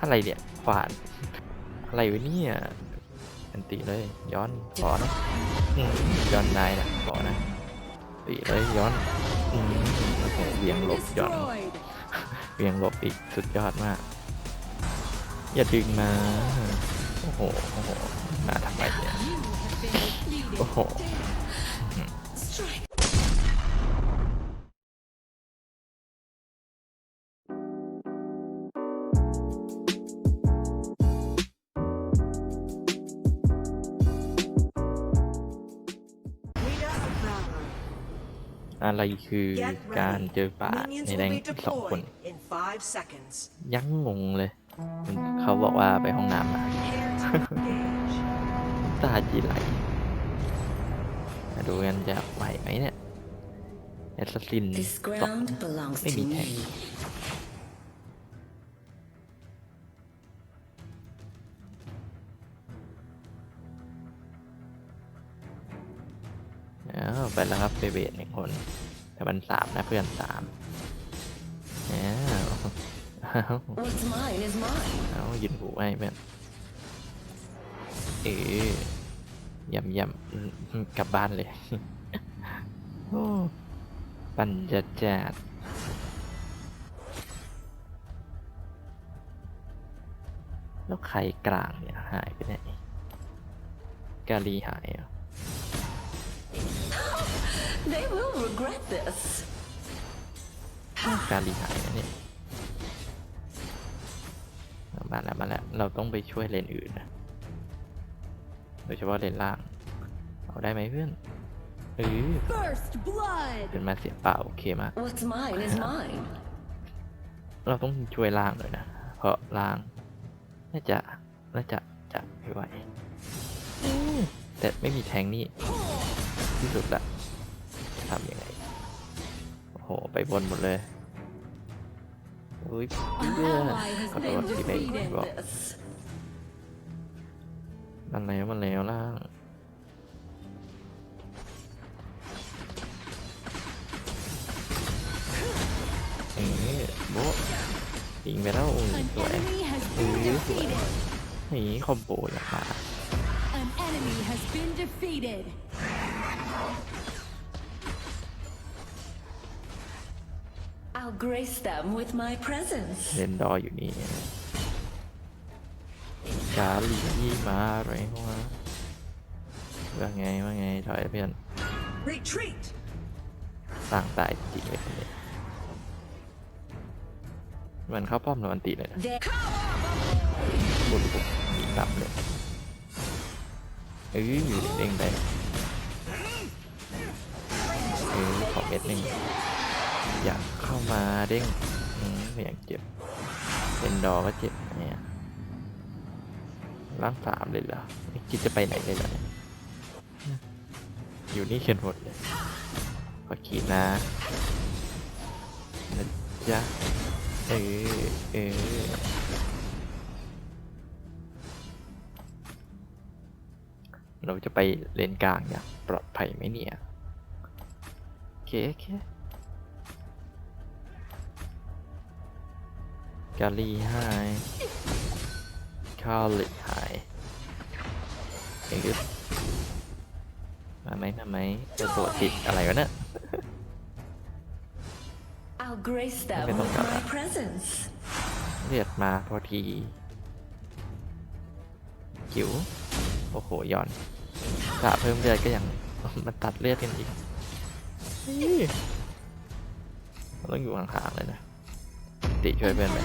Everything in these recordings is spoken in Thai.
อะไรเนี่ยขวานอะไรวะเนี่ยอันตีเลยย้อนขอนะย้อนได้นะขอนะตีเลยย้อนอืมโอ้โหเวียงหลบย้อนเวียงหลบอีกสุดยอดมาก อย่าดึงมาโอ้โหโอ้โหมาทำไมเนี่ยโอ้โห อะไรคือการเจอป่าในแรงสองคน in five seconds. ยังงงเลย เขาบอกว่าไปห้องน้ำมา Prepare to engage. ตาจีไหลมาดูกันจะไหวไหมเนี่ยแอสซิน This สอง ground belongs to Maybe ten. me. ไปแล้วครับเบเบดหนึ่งคนแต่มันสามนะเพื่อนสามอ้าวอ้าว What's mine is mine. เอายืนหูไว้เพื่อนเออยำยำอืมกลับบ้านเลยโอ้ปัญจจัดแล้วใครกลางเนี่ยหายไปไหนกาลีหายเหรอ They will regret this. กาลีหายนะเนี่ยเอามาแล้วมาแล้วเราต้องไปช่วยเลนอื่นนะโดยเฉพาะเลนล่าง เอาได้ไหมเพื่อนเออ First blood. เป็นมาเสียเปล่าโอเคมาก What's mine is mine. เราต้องช่วยล่างเลยนะ เพราะล่างน่าจะน่าจะจะไม่ไหวอืมแต่ไม่มีแทงนี่ที่สุดละจะ ไปบนหมดเลยอุ้ยเพื่อนขอโทษที่ได้บอกมันแล้วมันแล้วล่างเอ๊ะโบะยิงไปแล้วอุ้ยสวยอุ้ยสวยนี่คอมโบอย่างมา grace them with my presence. เล่นดออยู่นี่กาลีมาอะไรวะว่าไงว่าไงถอยเพื่อน Retreat! สร้างตายจริงเลยคนนี้มันเข้าป้อมแล้วมันตีเลยนะ They บุญบุกหนีกลับเลยเอ้ยอยู่เด้งไปเออขอเม็ดหนึ่ง อยากเข้ามาเด้งอืมไม่อยากเจ็บ เป็นดอก็เจ็บเนี่ยร่างสามเลยเหรอคิดจะไปไหนเลยเหรอเนี่ยอยู่นี่เขียนหมดเลยขอขีดนะนะจ๊ะเออเออเราจะไปเลนกลางอย่างปลอดภัยไหมเนี่ยโอเคโอเค กาลีไฮคาลิไฮเอ๊ะมาไหมมาไหมจะตัวติดอะไรวะเนี่ย I'll grace them Okay, with don't my cut presence. เรียดมาพอทีจิ๋วโอ้โหย้อนกะเพิ่มเลือดก็ยังมันตัดเลือดกันอีกนี่เราต้องอยู่ห่างๆเลยนะ ติช่วยเพื่อนไป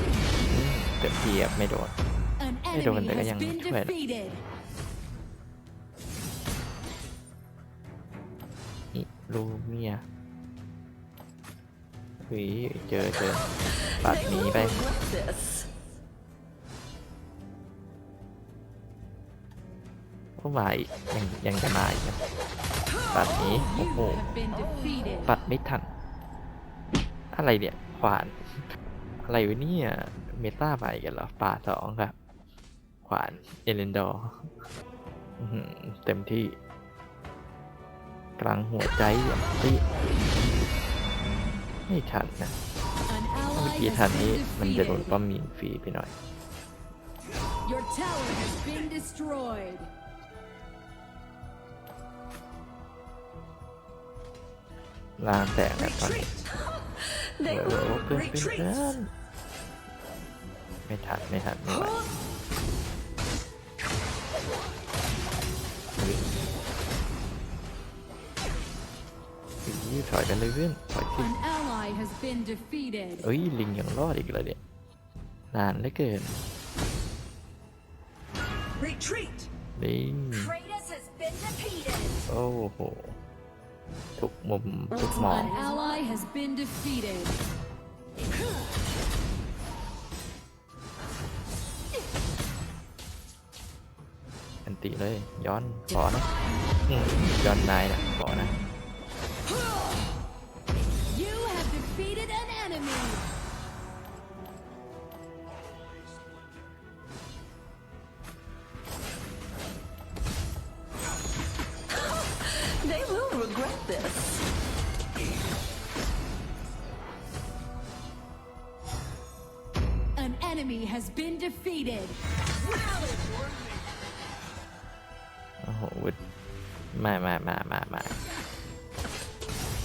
อืมเต็มที่อะไม่โดน An Hey, don't enemy think I has am been too bad. defeated. นี่ลูเมียเฮ้ยเจอเจอปัด They หนี will ไป regret this. ก็มาอีกยังยังจะมาอีกนะปัดหนีโอ้โห You have been defeated. ปัดไม่ทันอะไรเนี่ย ขวาน อะไรวะเนี่ยเมตาไปกันเหรอ ป่าสองครับ ขวาน เอเลนดอร์อื้อหือเต็มที่ กลางหัวใจอย่างที่ไม่ทันนะ An ally กี้ ally ทัน has นี้ been มันจะโดน defeated. ป้อมมีนฟรีไปหน่อย Your tower has been destroyed. ลางแตกแล้วตอนนี้ Retreat. they โอ้ will โหเพื่อนเพื่อน Retreat เพื่อนไม่ทันไม่ทันไม่ไหวยืดถอยกันเลยเพื่อนถอยสิ An ally has been defeated. เอ้ยลิงยังรอดอีกเลยเนี่ยนานเหลือเกิน Retreat. ลิง Kratos has been defeated โอ้โห ทุกมุมทุกมอง An ally has been defeated. อันติเลยย้อนขอนะอืมย้อนนายนะขอนะ been defeated. โอ้โหวุฒมามามามามา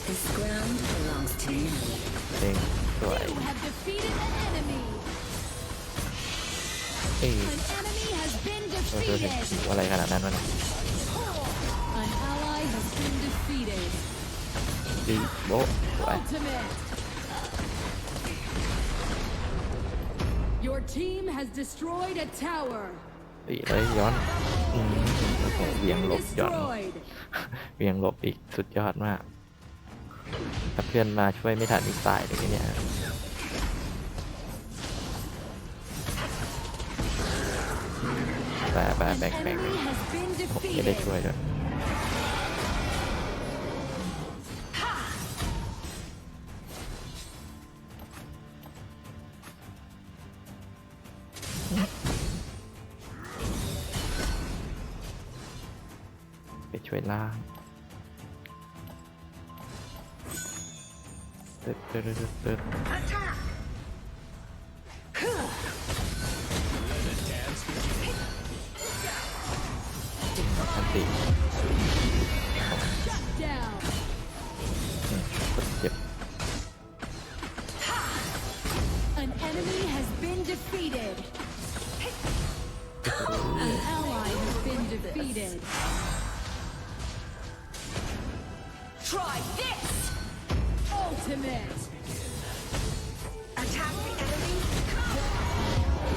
this ground belongs to me เล่งสวย You have defeated an enemy. เอ้ย An enemy has been โอ้โห defeated. อะไรขนาดนั้นวะ An ally has been defeated. ดีโบะสวย Ultimate. Your team has destroyed a tower. ตีเลยย้อนอืมโอ้โหเวียง Been หลบย้อน destroyed. เวียงหลบอีกสุดยอดมากถ้าเพื่อนมาช่วยไม่ทันอีกตายเลยเนี่ยแปะแปะ An แบ่งแบ่ง enemy has been ผมจะได้ defeated. ช่วยด้วย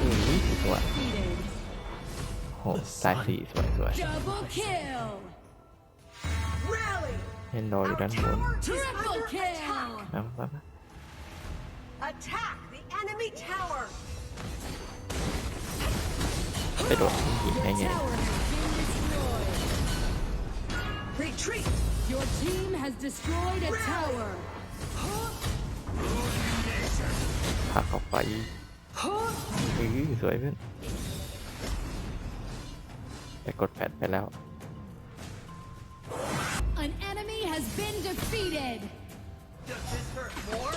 อุ้ยสวย Defeated. โหตายสี่สวยสวย Double kill. Rally. เห็นรออยู่ Our ด้านบน tower is Triple under kill. attack. นะมามา Attack the enemy tower. ไปโดดหิน Your ได้ไง tower has been destroyed. Retreat. Your team has destroyed a tower. พาเข้าไปอือสวยเพื่อนไปกดแพดไปแล้ว An enemy has been defeated. Does this hurt more?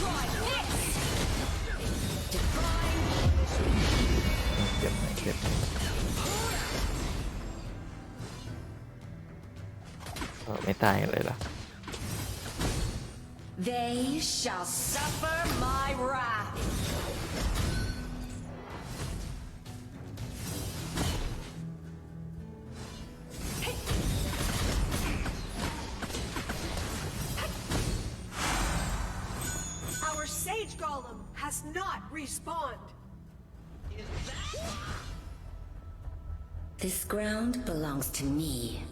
try this เจ็บไหมเจ็บไหม ไม่ตายกันเลยเหรอ they shall suffer my wrath Our sage golem has not respawned. this ground belongs to me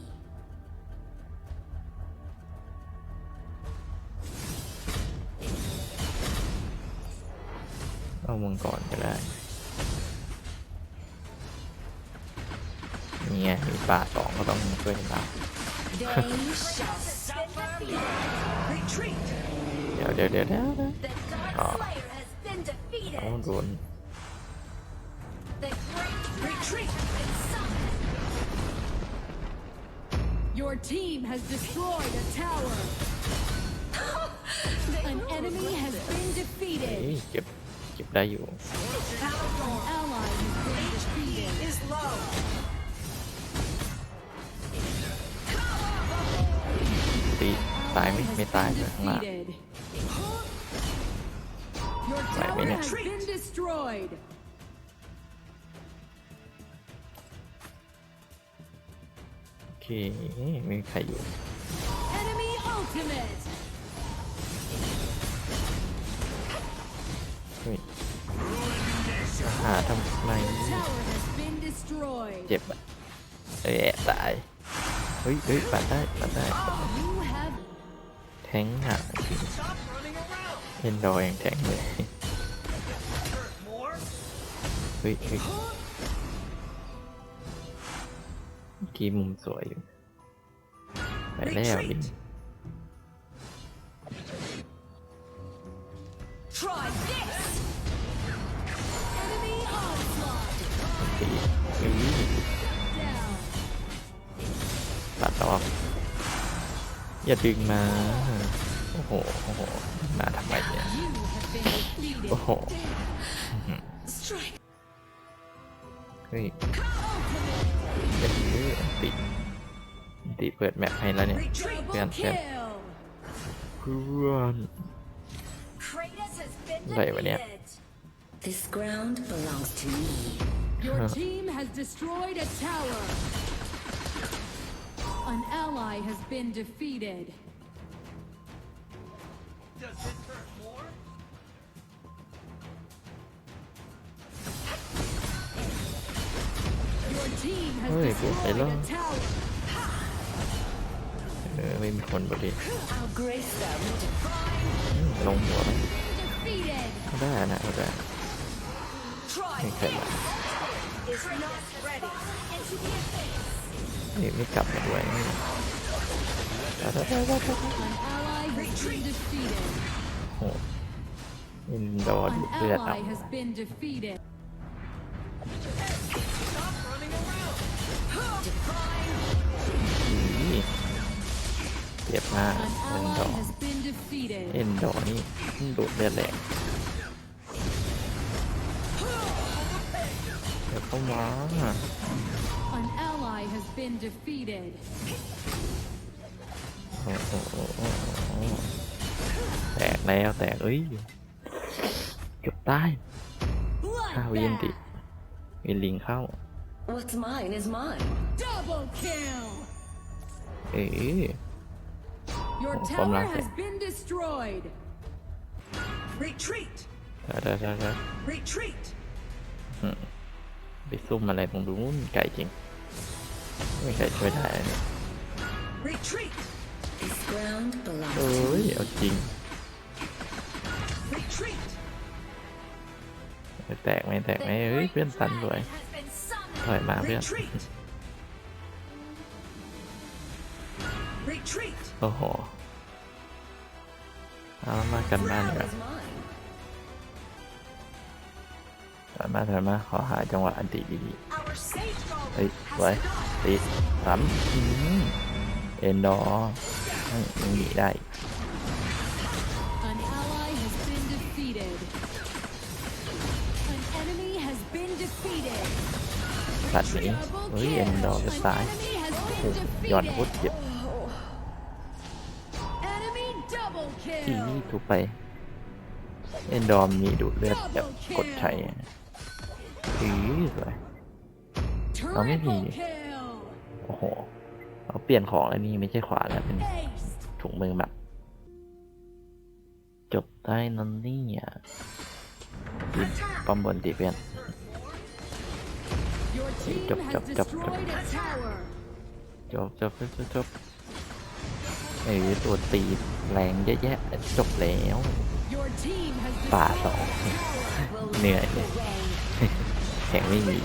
เมืงก่อนก็ได้เนี่ยมีป่าตองก็ต้องช่วยกันละเดี๋ยวเดี๋ยวเดี๋ยวเดี๋ยวอ๋อต้องโดนเก็บ เก็บได้อยู่ Palador Ally has been defeated. is low. ตีตายไหม Ally ไม่ has ตาย been เลยข้างล่าง defeated. Your Right, tower minute. has been destroyed. โอเคไม่มีใครอยู่ Enemy ultimate. เฮ้ยหาทำไมเจ็บอะเอ้ยตายเฮ้ยเฮ้ยปัดได้ปัดได้แทงหาเล่นดอยอย่างแทงเลยเฮ้ยเฮ้ยมื่อกี้มุมสวยอยู่ไปแล้วดิ Retreat. ออก อย่าดึงมา โอ้โห โอ้โห มาทำไมเนี่ย You have been defeated! โอ้โห Strike. เฮ้ยเดี๋ยวติติเปิดแมปให้แล้วเนี่ย Retreat. Yan, Double yan. kill! เพื่อน Kratos has been Wait, wait, yeah. defeated. This ground belongs to me. Your team has destroyed a tower! An ally has been defeated! Does this hurt more? Your team has Ôi, của destroyed thầy a lo. tower! เออไม่มีคนบดี I'll grace them. ลงหัวไหม Defeated! เอาได้นะเอาได้ไม่เคยมา Is not ready. นี่ไม่กลับมาด้วยโอ้โหอินดอร์ดูเดือดอะเจ็บมากเอ็นดอร์เอ็นดอร์นี่ดูดเลือดแรง เดี๋ยวเข้ามา An ally has been defeated! โอ้โหโอ้โหโอ้โหแตกแล้วแตกเอ้ยเกือบตายข้าวเย็นติ Bloodbath! มีลิงเข้า What's mine is mine. Double kill! เอ้ย Your Oh, tower pamlaki. has been destroyed! Retreat. เดี๋ยวเดี๋ยวเดี๋ยวเดี๋ยว Retreat. ไปซุ่มอะไรตรงนู้นไก่จริง ไม่ใครช่วยได้อันนี้ Retreat. This ground belongs เอ้ to ย me. เอาจริง Retreat. แตกไหมแตกไหมเฮ้ยเพื่อนตันสวยถอยมาเพื่อน Retreat. Retreat. โอ้โหเอามากันบ้านดีก Ground ว่า is mine. ถอยมาถอยมาขอหาจังหวะอันติดี Our sage ๆเฮ้ย golem สวย has not ตีสามอื้อหือเอ็นดอร์ยังหนีได้ An ally has been defeated! An enemy has been defeated! ตัดหนี Double เฮ้ยเอ็น kill! ดอร์จะ An ตาย enemy has โอ้ been โหย้อนพุท defeated! เจ็บ Enemy double ที kill! ถูกไป เอ็นดอร์มีดูดเลือดแบบกดใช้ อะอือสวย Có cái Triple gì? kill! โอ้โหเราเปลี่ยนของแล้วนี่ไม่ใช่ขวาแล้วเป็น Ace! ถุงมือแบบ จบได้นั่นนี่อะดิป้อมบนตีเพื่อน Your team chop, has chop, chop, chop. destroyed a tower! จบจบจบจบจบเอ้ยตัวตีแรงเยอะแยะจบแล้ว Your team has ป่า destroyed สอง Will เหนื่อย แข่งไม่มี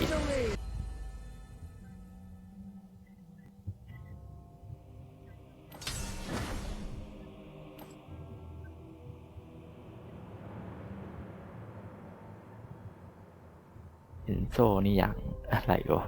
เห็นโซนี่อย่างอะไรวะ